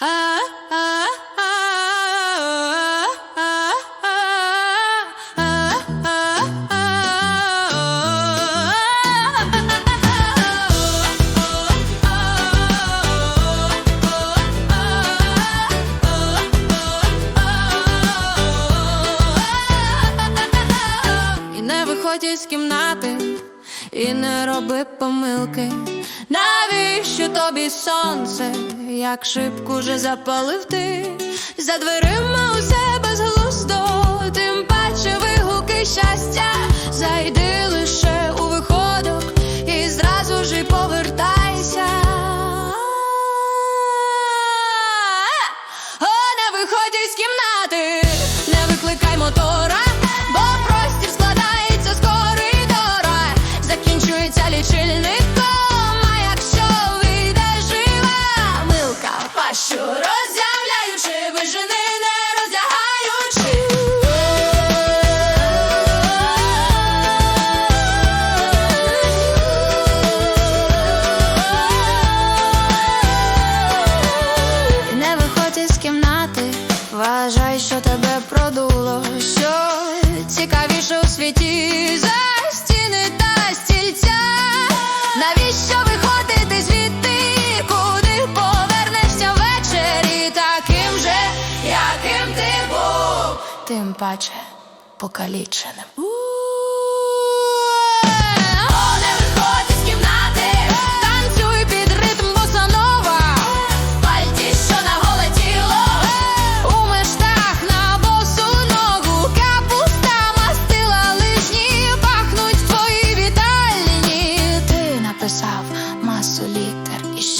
І не виходь із кімнати, і не роби помилки. Навіщо тобі сонце, як шибку вже запалив ти? За дверима усе безглуздо, тим паче вигуки щастя. Зайди що тебе продуло. Що цікавіше у світі за стіни та стільця. Навіщо виходити звідти, куди повернешся ввечері? Таким же, яким ти був, тим паче покаліченим.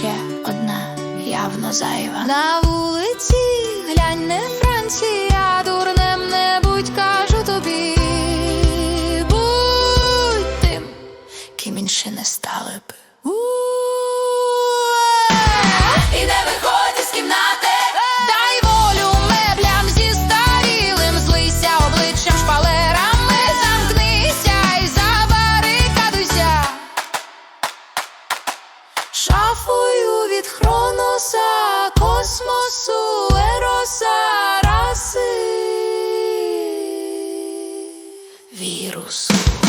Ще одна явно зайва. На вулиці глянь не virus.